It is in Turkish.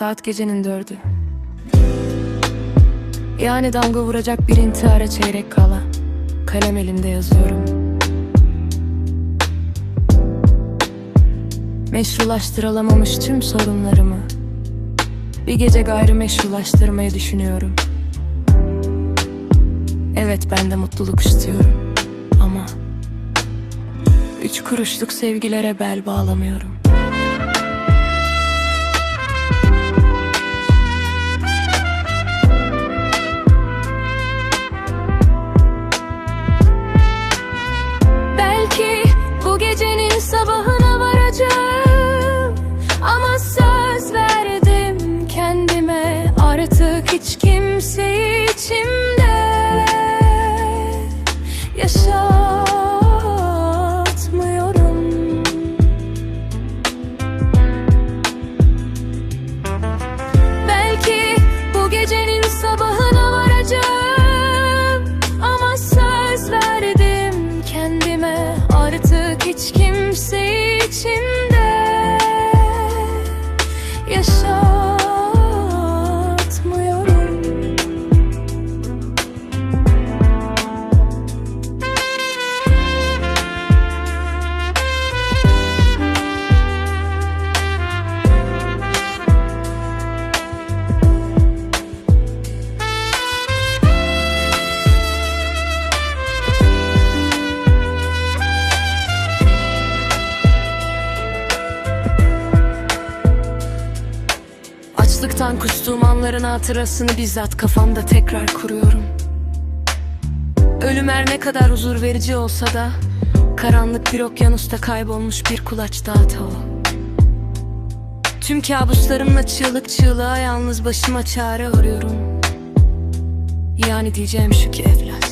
Saat gecenin dördü. Yani damga vuracak bir intihara çeyrek kala. Kalem elimde yazıyorum. Meşrulaştırılamamış tüm sorunlarımı bir gece gayrı meşrulaştırmayı düşünüyorum. Evet ben de mutluluk istiyorum ama üç kuruşluk sevgilere bel bağlamıyorum. Hiç kimseyi içimde Yaşatmıyorum. Belki bu gecenin sabahına varacağım Ama söz verdim kendime. Artık hiç kimseyi içimde Yaşatmıyorum Açlıktan kustuğum anların hatırasını bizzat kafamda tekrar kuruyorum. Ölüm her ne kadar huzur verici olsa da Karanlık bir okyanusta kaybolmuş bir kulaç dağıta o Tüm kabuslarımla çığlık çığlığa yalnız başıma çare arıyorum. Yani diyeceğim şu ki evlat